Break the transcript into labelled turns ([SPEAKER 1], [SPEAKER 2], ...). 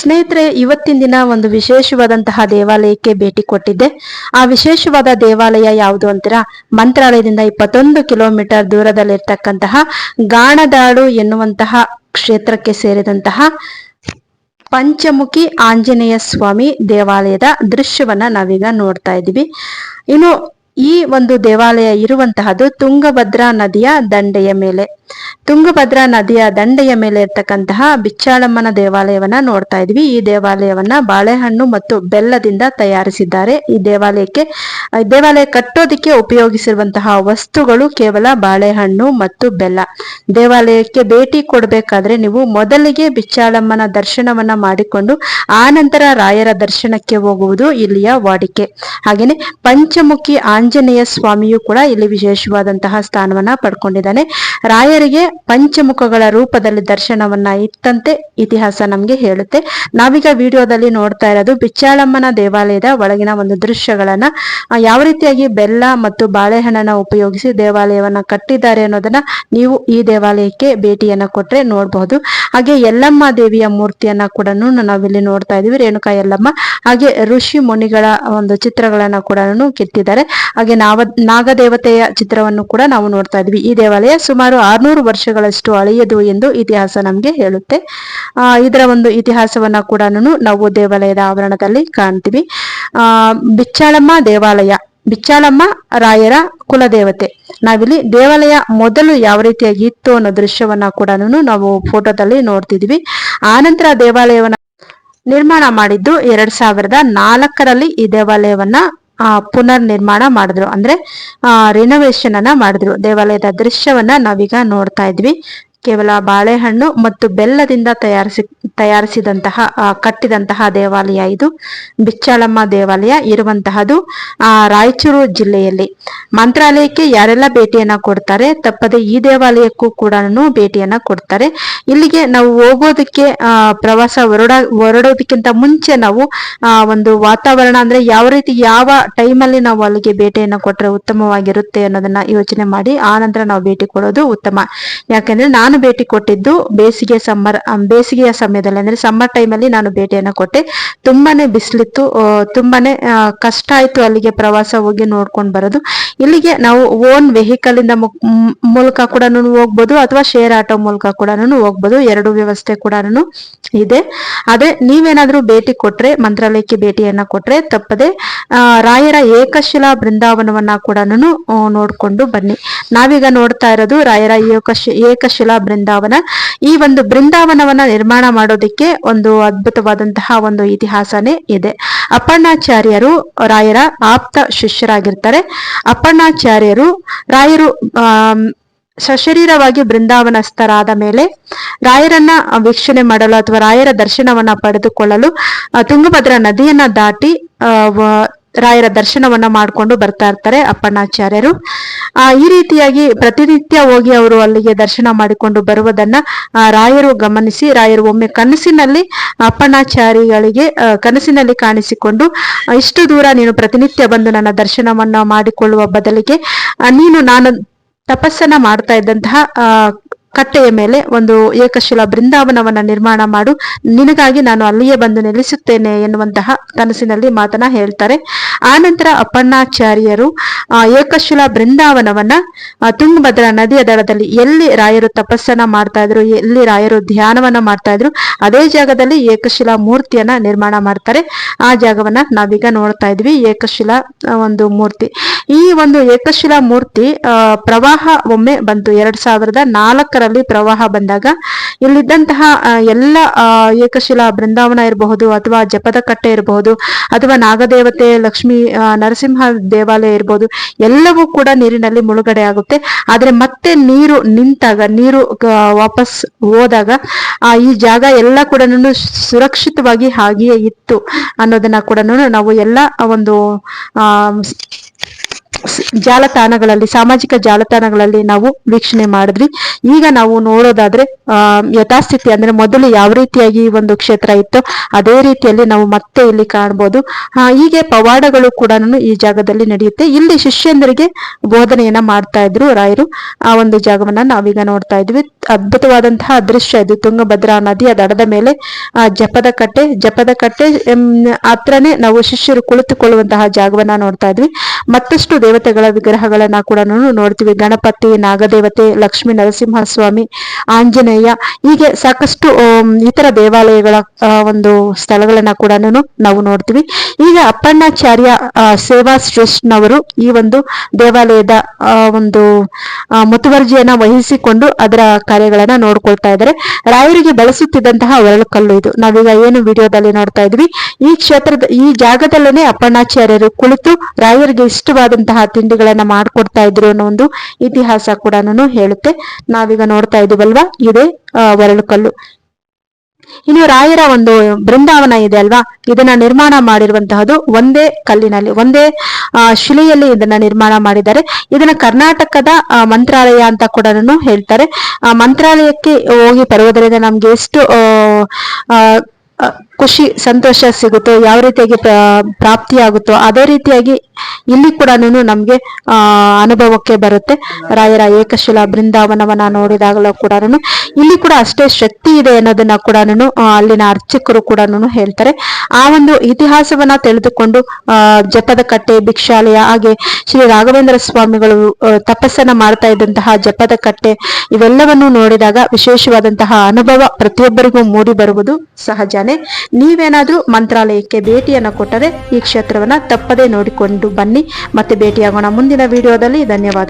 [SPEAKER 1] ಸ್ನೇಹಿತರೆ, ಇವತ್ತಿನ ದಿನ ಒಂದು ವಿಶೇಷವಾದಂತಹ ದೇವಾಲಯಕ್ಕೆ ಭೇಟಿ ಕೊಟ್ಟಿದ್ದೆ. ಆ ವಿಶೇಷವಾದ ದೇವಾಲಯ ಯಾವುದು ಅಂತೀರಾ? ಮಂತ್ರಾಲಯದಿಂದ ಇಪ್ಪತ್ತೊಂದು ಕಿಲೋಮೀಟರ್ ದೂರದಲ್ಲಿರ್ತಕ್ಕಂತಹ ಗಾಣದಾಳು ಎನ್ನುವಂತಹ ಕ್ಷೇತ್ರಕ್ಕೆ ಸೇರಿದಂತಹ ಪಂಚಮುಖಿ ಆಂಜನೇಯ ಸ್ವಾಮಿ ದೇವಾಲಯದ ದೃಶ್ಯವನ್ನ ನಾವೀಗ ನೋಡ್ತಾ ಇದ್ದೀವಿ. ಇನ್ನು ಈ ಒಂದು ದೇವಾಲಯ ಇರುವಂತಹದ್ದು ತುಂಗಭದ್ರಾ ನದಿಯ ದಂಡೆಯ ಮೇಲೆ. ತುಂಗಭದ್ರಾ ನದಿಯ ದಂಡೆಯ ಮೇಲೆ ಇರ್ತಕ್ಕಂತಹ ಬಿಚ್ಚಾಳಮ್ಮನ ದೇವಾಲಯವನ್ನ ನೋಡ್ತಾ ಇದ್ವಿ. ಈ ದೇವಾಲಯವನ್ನ ಬಾಳೆಹಣ್ಣು ಮತ್ತು ಬೆಲ್ಲದಿಂದ ತಯಾರಿಸಿದ್ದಾರೆ. ಈ ದೇವಾಲಯಕ್ಕೆ ದೇವಾಲಯ ಕಟ್ಟೋದಿಕ್ಕೆ ಉಪಯೋಗಿಸಿರುವಂತಹ ವಸ್ತುಗಳು ಕೇವಲ ಬಾಳೆಹಣ್ಣು ಮತ್ತು ಬೆಲ್ಲ. ದೇವಾಲಯಕ್ಕೆ ಭೇಟಿ ಕೊಡಬೇಕಾದ್ರೆ ನೀವು ಮೊದಲಿಗೆ ಬಿಚ್ಚಾಳಮ್ಮನ ದರ್ಶನವನ್ನ ಮಾಡಿಕೊಂಡು ಆನಂತರ ರಾಯರ ದರ್ಶನಕ್ಕೆ ಹೋಗುವುದು ಇಲ್ಲಿಯ ವಾಡಿಕೆ. ಹಾಗೇನೆ ಪಂಚಮುಖಿ ಆಂಜನೇಯ ಸ್ವಾಮಿಯು ಕೂಡ ಇಲ್ಲಿ ವಿಶೇಷವಾದಂತಹ ಸ್ಥಾನವನ್ನ ಪಡ್ಕೊಂಡಿದ್ದಾನೆ. ರಾಯರಿಗೆ ಪಂಚಮುಖಗಳ ರೂಪದಲ್ಲಿ ದರ್ಶನವನ್ನ ಇತ್ತಂತೆ ಇತಿಹಾಸ ನಮ್ಗೆ ಹೇಳುತ್ತೆ. ನಾವೀಗ ವಿಡಿಯೋದಲ್ಲಿ ನೋಡ್ತಾ ಇರೋದು ಬಿಚ್ಚಾಳಮ್ಮನ ದೇವಾಲಯದ ಒಳಗಿನ ಒಂದು ದೃಶ್ಯಗಳನ್ನ. ಯಾವ ರೀತಿಯಾಗಿ ಬೆಲ್ಲ ಮತ್ತು ಬಾಳೆಹಣ್ಣನ್ನ ಉಪಯೋಗಿಸಿ ದೇವಾಲಯವನ್ನ ಕಟ್ಟಿದ್ದಾರೆ ಅನ್ನೋದನ್ನ ನೀವು ಈ ದೇವಾಲಯಕ್ಕೆ ಭೇಟಿಯನ್ನ ಕೊಟ್ರೆ ನೋಡಬಹುದು ಹಾಗೆ ಯಲ್ಲಮ್ಮ ದೇವಿಯ ಮೂರ್ತಿಯನ್ನ ಕೂಡ ನಾವಿಲ್ಲಿ ನೋಡ್ತಾ ಇದೀವಿ, ರೇಣುಕಾ ಯಲ್ಲಮ್ಮ. ಹಾಗೆ ಋಷಿ ಮುನಿಗಳ ಒಂದು ಚಿತ್ರಗಳನ್ನ ಕೂಡ ಕೆತ್ತಿದ್ದಾರೆ. ಹಾಗೆ ನಾವ, ನಾಗದೇವತೆಯ ಚಿತ್ರವನ್ನು ಕೂಡ ನಾವು ನೋಡ್ತಾ ಇದ್ವಿ. ಈ ದೇವಾಲಯ ಸುಮಾರು ಆರ್ನೂರು ವರ್ಷಗಳಷ್ಟು ಹಳೆಯದು ಎಂದು ಇತಿಹಾಸ ನಮಗೆ ಹೇಳುತ್ತೆ. ಇದರ ಒಂದು ಇತಿಹಾಸವನ್ನ ಕೂಡ ನಾವು ದೇವಾಲಯದ ಆವರಣದಲ್ಲಿ ಕಾಣ್ತೀವಿ. ಆ, ಬಿಚ್ಚಾಳಮ್ಮ ದೇವಾಲಯ, ಬಿಚ್ಚಾಳಮ್ಮ ರಾಯರ ಕುಲದೇವತೆ. ನಾವಿಲ್ಲಿ ದೇವಾಲಯ ಮೊದಲು ಯಾವ ರೀತಿಯಾಗಿ ಇತ್ತು ಅನ್ನೋ ದೃಶ್ಯವನ್ನ ಕೂಡ ನಾವು ಫೋಟೋದಲ್ಲಿ ನೋಡ್ತಿದ್ವಿ. ಆನಂತರ ದೇವಾಲಯವನ್ನ ನಿರ್ಮಾಣ ಮಾಡಿದ್ದು ಎರಡ್ ಸಾವಿರದ ನಾಲ್ಕರಲ್ಲಿ ಈ ದೇವಾಲಯವನ್ನ ಪುನರ್ ನಿರ್ಮಾಣ ಮಾಡಿದ್ರು. ಅಂದ್ರೆ ರಿನೋವೇಶನ್ ಅನ್ನ ಮಾಡಿದ್ರು. ದೇವಾಲಯದ ದೃಶ್ಯವನ್ನ ನಾವೀಗ ನೋಡ್ತಾ ಇದ್ವಿ. ಕೇವಲ ಬಾಳೆಹಣ್ಣು ಮತ್ತು ಬೆಲ್ಲದಿಂದ ತಯಾರಿಸಿ ತಯಾರಿಸಿದಂತಹ ಕಟ್ಟಿದಂತಹ ದೇವಾಲಯ ಇದು. ಬಿಚ್ಚಾಳಮ್ಮ ದೇವಾಲಯ ಇರುವಂತಹದು ರಾಯಚೂರು ಜಿಲ್ಲೆಯಲ್ಲಿ. ಮಂತ್ರಾಲಯಕ್ಕೆ ಯಾರೆಲ್ಲ ಭೇಟಿಯನ್ನ ಕೊಡ್ತಾರೆ, ತಪ್ಪದೆ ಈ ದೇವಾಲಯಕ್ಕೂ ಕೂಡ ಭೇಟಿಯನ್ನ ಕೊಡ್ತಾರೆ. ಇಲ್ಲಿಗೆ ನಾವು ಹೋಗೋದಕ್ಕೆ ಪ್ರವಾಸ ಹೊರಡ, ಹೊರಡೋದಕ್ಕಿಂತ ಮುಂಚೆ ನಾವು ಒಂದು ವಾತಾವರಣ ಅಂದ್ರೆ ಯಾವ ರೀತಿ, ಯಾವ ಟೈಮಲ್ಲಿ ನಾವು ಅಲ್ಲಿಗೆ ಭೇಟಿಯನ್ನ ಕೊಟ್ಟರೆ ಉತ್ತಮವಾಗಿರುತ್ತೆ ಅನ್ನೋದನ್ನ ಯೋಚನೆ ಮಾಡಿ, ಆ ನಂತರ ನಾವು ಭೇಟಿ ಕೊಡೋದು ಉತ್ತಮ. ಯಾಕಂದ್ರೆ ನಾನು ಭೇಟಿ ಕೊಟ್ಟಿದ್ದು ಬೇಸಿಗೆ ಸಮ್ಮರ್ ಬೇಸಿಗೆಯ ಸಮಯದಲ್ಲಿ, ಅಂದ್ರೆ ಸಮ್ಮರ್ ಟೈಮಲ್ಲಿ ನಾನು ಭೇಟಿಯನ್ನು ಕೊಟ್ಟೆ. ತುಂಬಾನೇ ಬಿಸಿಲಿತ್ತು ತುಂಬಾನೇ ಕಷ್ಟ ಆಯ್ತು ಅಲ್ಲಿಗೆ ಪ್ರವಾಸ ಹೋಗಿ ನೋಡ್ಕೊಂಡು ಬರೋದು. ಇಲ್ಲಿಗೆ ನಾವು ಓನ್ ವೆಹಿಕಲ್ ಇಂದ ಮೂಲಕ ಕೂಡ ಹೋಗ್ಬೋದು, ಅಥವಾ ಶೇರ್ ಆಟೋ ಮೂಲಕ ಕೂಡ ಹೋಗ್ಬೋದು. ಎರಡು ವ್ಯವಸ್ಥೆ ಕೂಡ ಇದೆ. ಅದೇ, ನೀವೇನಾದ್ರೂ ಭೇಟಿ ಕೊಟ್ರೆ, ಮಂತ್ರಾಲಯಕ್ಕೆ ಭೇಟಿಯನ್ನ ಕೊಟ್ರೆ, ತಪ್ಪದೆ ರಾಯರ ಏಕಶಿಲಾ ಬೃಂದಾವನವನ್ನ ಕೂಡ ನೋಡ್ಕೊಂಡು ಬನ್ನಿ. ನಾವೀಗ ನೋಡ್ತಾ ಇರೋದು ರಾಯರ ಏಕಶ ಏಕಶಿಲಾ ಬೃಂದಾವನ. ಈ ಒಂದು ಬೃಂದಾವನವನ್ನ ನಿರ್ಮಾಣ ಮಾಡೋದಕ್ಕೆ ಒಂದು ಅದ್ಭುತವಾದಂತಹ ಒಂದು ಇತಿಹಾಸನೇ ಇದೆ. ಅಪ್ಪಣ್ಣಾಚಾರ್ಯರು ರಾಯರ ಆಪ್ತ ಶಿಷ್ಯರಾಗಿರ್ತಾರೆ. ಅಪ್ಪಣ್ಣಾಚಾರ್ಯರು ರಾಯರು ಸಶರೀರವಾಗಿ ಬೃಂದಾವನಸ್ಥರಾದ ಮೇಲೆ ರಾಯರನ್ನ ವೀಕ್ಷಣೆ ಮಾಡಲು ಅಥವಾ ರಾಯರ ದರ್ಶನವನ್ನ ಪಡೆದುಕೊಳ್ಳಲು ತುಂಗಭದ್ರಾ ನದಿಯನ್ನ ದಾಟಿ ರಾಯರ ದರ್ಶನವನ್ನ ಮಾಡಿಕೊಂಡು ಬರ್ತಾ ಇರ್ತಾರೆ ಅಪ್ಪಣ್ಣಾಚಾರ್ಯರು. ಆ, ಈ ರೀತಿಯಾಗಿ ಪ್ರತಿನಿತ್ಯ ಹೋಗಿ ಅವರು ಅಲ್ಲಿಗೆ ದರ್ಶನ ಮಾಡಿಕೊಂಡು ಬರುವುದನ್ನ ರಾಯರು ಗಮನಿಸಿ, ರಾಯರು ಒಮ್ಮೆ ಕನಸಿನಲ್ಲಿ ಅಪ್ಪಣ್ಣಾಚಾರಿಗಳಿಗೆ ಕನಸಿನಲ್ಲಿ ಕಾಣಿಸಿಕೊಂಡು ಇಷ್ಟು ದೂರ ನೀನು ಪ್ರತಿನಿತ್ಯ ಬಂದು ನನ್ನ ದರ್ಶನವನ್ನ ಮಾಡಿಕೊಳ್ಳುವ ಬದಲಿಗೆ ನೀನು ನಾನು ತಪಸ್ಸನ್ನ ಮಾಡ್ತಾ ಇದ್ದಂತಹ ಕಟ್ಟೆಯ ಮೇಲೆ ಒಂದು ಏಕಶಿಲಾ ಬೃಂದಾವನವನ್ನ ನಿರ್ಮಾಣ ಮಾಡು. ನಿನಗಾಗಿ ನಾನು ಅಲ್ಲಿಯೇ ಬಂದು ನೆಲೆಸುತ್ತೇನೆ ಎನ್ನುವಂತಹ ಕನಸಿನಲ್ಲಿ ಮಾತನ್ನ ಹೇಳ್ತಾರೆ. ಆನಂತರ ಅಪ್ಪಣ್ಣಾಚಾರ್ಯರು ಏಕಶಿಲಾ ಬೃಂದಾವನವನ್ನ ತುಂಗಭದ್ರಾ ನದಿಯ ದಡದಲ್ಲಿ ಎಲ್ಲಿ ರಾಯರು ತಪಸ್ಸನ್ನ ಮಾಡ್ತಾ ಇದ್ರು, ಎಲ್ಲಿ ರಾಯರು ಧ್ಯಾನವನ್ನ ಮಾಡ್ತಾ ಇದ್ರು, ಅದೇ ಜಾಗದಲ್ಲಿ ಏಕಶಿಲಾ ಮೂರ್ತಿಯನ್ನ ನಿರ್ಮಾಣ ಮಾಡ್ತಾರೆ. ಆ ಜಾಗವನ್ನ ನಾವೀಗ ನೋಡ್ತಾ ಇದ್ವಿ, ಏಕಶಿಲಾ ಒಂದು ಮೂರ್ತಿ. ಈ ಒಂದು ಏಕಶಿಲಾ ಮೂರ್ತಿ ಪ್ರವಾಹ ಒಮ್ಮೆ ಬಂತು. ಎರಡ್ ಸಾವಿರದ ನಾಲ್ಕರಲ್ಲಿ ಪ್ರವಾಹ ಬಂದಾಗ ಇಲ್ಲಿದ್ದಂತಹ ಎಲ್ಲ ಏಕಶಿಲಾ ಬೃಂದಾವನ ಇರಬಹುದು ಅಥವಾ ಜಪದ ಕಟ್ಟೆ ಇರಬಹುದು ಅಥವಾ ನಾಗದೇವತೆ, ಲಕ್ಷ್ಮಿ ನರಸಿಂಹ ದೇವಾಲಯ ಇರ್ಬೋದು, ಎಲ್ಲವೂ ಕೂಡ ನೀರಿನಲ್ಲಿ ಮುಳುಗಡೆ ಆಗುತ್ತೆ. ಆದ್ರೆ ಮತ್ತೆ ನೀರು ನಿಂತಾಗ, ನೀರು ವಾಪಸ್ ಹೋದಾಗ ಈ ಜಾಗ ಎಲ್ಲ ಕೂಡ ಸುರಕ್ಷಿತವಾಗಿ ಹಾಗೆಯೇ ಇತ್ತು ಅನ್ನೋದನ್ನ ಕೂಡ ನಾವು ಎಲ್ಲ ಒಂದು, ಆ ಜಾಲತಾಣಗಳಲ್ಲಿ, ಸಾಮಾಜಿಕ ಜಾಲತಾಣಗಳಲ್ಲಿ ನಾವು ವೀಕ್ಷಣೆ ಮಾಡಿದ್ವಿ. ಈಗ ನಾವು ನೋಡೋದಾದ್ರೆ ಯಥಾಸ್ಥಿತಿ ಅಂದ್ರೆ ಮೊದಲು ಯಾವ ರೀತಿಯಾಗಿ ಈ ಒಂದು ಕ್ಷೇತ್ರ ಇತ್ತು ಅದೇ ರೀತಿಯಲ್ಲಿ ನಾವು ಮತ್ತೆ ಇಲ್ಲಿ ಕಾಣಬಹುದು ಹೀಗೆ ಪವಾಡಗಳು ಕೂಡ ಈ ಜಾಗದಲ್ಲಿ ನಡೆಯುತ್ತೆ. ಇಲ್ಲಿ ಶಿಷ್ಯಂದರಿಗೆ ಬೋಧನೆಯನ್ನ ಮಾಡ್ತಾ ಇದ್ರು ರಾಯರು. ಆ ಒಂದು ಜಾಗವನ್ನ ನಾವೀಗ ನೋಡ್ತಾ ಇದ್ವಿ. ಅದ್ಭುತವಾದಂತಹ ದೃಶ್ಯ ಇದು. ತುಂಗಭದ್ರಾ ನದಿ ದಡದ ಮೇಲೆ ಜಪದ ಕಟ್ಟೆ. ಜಪದ ಕಟ್ಟೆ ಹತ್ರನೇ ನಾವು ಶಿಷ್ಯರು ಕುಳಿತುಕೊಳ್ಳುವಂತಹ ಜಾಗವನ್ನ ನೋಡ್ತಾ ಇದ್ವಿ. ಮತ್ತಷ್ಟು ದೇವತೆಗಳ ವಿಗ್ರಹಗಳನ್ನ ಕೂಡ ನೋಡ್ತೀವಿ. ಗಣಪತಿ, ನಾಗದೇವತೆ, ಲಕ್ಷ್ಮೀ, ನರಸಿಂಹಸ್ವಾಮಿ, ಆಂಜನೇಯ ಹೀಗೆ ಸಾಕಷ್ಟು ಇತರ ದೇವಾಲಯಗಳ ಒಂದು ಸ್ಥಳಗಳನ್ನ ಕೂಡ ನಾವು ನೋಡ್ತೀವಿ. ಈಗ ಅಪ್ಪಣ್ಣಾಚಾರ್ಯ ಸೇವಾ ಶ್ರೇಷ್ಠನವರು ಈ ಒಂದು ದೇವಾಲಯದ ಒಂದು ಮುತುವರ್ಜಿಯನ್ನ ವಹಿಸಿಕೊಂಡು ಅದರ ಕಾರ್ಯಗಳನ್ನ ನೋಡ್ಕೊಳ್ತಾ ಇದ್ದಾರೆ. ರಾಯರಿಗೆ ಬಳಸುತ್ತಿದ್ದಂತಹ ಒರಳು ಕಲ್ಲು ಇದು. ನಾವೀಗ ಏನು ವಿಡಿಯೋದಲ್ಲಿ ನೋಡ್ತಾ ಇದ್ವಿ. ಈ ಕ್ಷೇತ್ರದ, ಈ ಜಾಗದಲ್ಲೇ ಅಪ್ಪಣ್ಣಾಚಾರ್ಯರು ಕುಳಿತು ರಾಯರಿಗೆ ಇಷ್ಟವಾದಂತಹ ತಿಂಡಿಗಳನ್ನ ಮಾಡ್ಕೊಡ್ತಾ ಇದ್ರು ಅನ್ನೋ ಒಂದು ಇತಿಹಾಸ ಕೂಡ ಹೇಳುತ್ತೆ. ನಾವೀಗ ನೋಡ್ತಾ ಇದೀವಲ್ವಾ? ಇದೇ ಆ, ಒರಳು ಕಲ್ಲು. ಇನ್ನು ರಾಯರ ಒಂದು ಬೃಂದಾವನ ಇದೆ ಅಲ್ವಾ? ಇದನ್ನ ನಿರ್ಮಾಣ ಮಾಡಿರುವಂತಹದ್ದು ಒಂದೇ ಕಲ್ಲಿನಲ್ಲಿ ಒಂದೇ ಶಿಲೆಯಲ್ಲಿ ಇದನ್ನ ನಿರ್ಮಾಣ ಮಾಡಿದ್ದಾರೆ. ಇದನ್ನ ಕರ್ನಾಟಕದ ಮಂತ್ರಾಲಯ ಅಂತ ಕೂಡ ಹೇಳ್ತಾರೆ. ಮಂತ್ರಾಲಯಕ್ಕೆ ಹೋಗಿ ಬರುವುದರಿಂದ ನಮ್ಗೆ ಎಷ್ಟು ಖುಷಿ, ಸಂತೋಷ ಸಿಗುತ್ತೋ, ಯಾವ ರೀತಿಯಾಗಿ ಪ್ರಾ- ಪ್ರಾಪ್ತಿಯಾಗುತ್ತೋ, ಅದೇ ರೀತಿಯಾಗಿ ಇಲ್ಲಿ ಕೂಡ ನಮಗೆ ಅನುಭವಕ್ಕೆ ಬರುತ್ತೆ. ರಾಯರ ಏಕಶಿಲಾ ಬೃಂದಾವನವನ್ನ ನೋಡಿದಾಗಲೂ ಕೂಡ ಇಲ್ಲಿ ಕೂಡ ಅಷ್ಟೇ ಶಕ್ತಿ ಇದೆ ಅನ್ನೋದನ್ನ ಕೂಡ ಅಲ್ಲಿನ ಅರ್ಚಕರು ಕೂಡ ಹೇಳ್ತಾರೆ. ಆ ಒಂದು ಇತಿಹಾಸವನ್ನ ತಿಳಿದುಕೊಂಡು ಜಪದ ಕಟ್ಟೆ ಭಿಕ್ಷಾಲಯ, ಹಾಗೆ ಶ್ರೀ ರಾಘವೇಂದ್ರ ಸ್ವಾಮಿಗಳು ತಪಸ್ಸನ್ನ ಮಾಡ್ತಾ ಇದ್ದಂತಹ ಜಪದ ಕಟ್ಟೆ ಇವೆಲ್ಲವನ್ನು ನೋಡಿದಾಗ ವಿಶೇಷವಾದಂತಹ ಅನುಭವ ಪ್ರತಿಯೊಬ್ಬರಿಗೂ ಮೂಡಿ ಬರುವುದು ಸಹಜನೇ. ನೀವೇನಾದ್ರೂ ಮಂತ್ರಾಲಯಕ್ಕೆ ಭೇಟಿಯನ್ನು ಕೊಟ್ಟರೆ ಈ ಕ್ಷೇತ್ರವನ್ನ ತಪ್ಪದೇ ನೋಡಿಕೊಂಡು ಬನ್ನಿ. ಮತ್ತೆ ಭೇಟಿಯಾಗೋಣ ಮುಂದಿನ ವಿಡಿಯೋದಲ್ಲಿ. ಧನ್ಯವಾದ.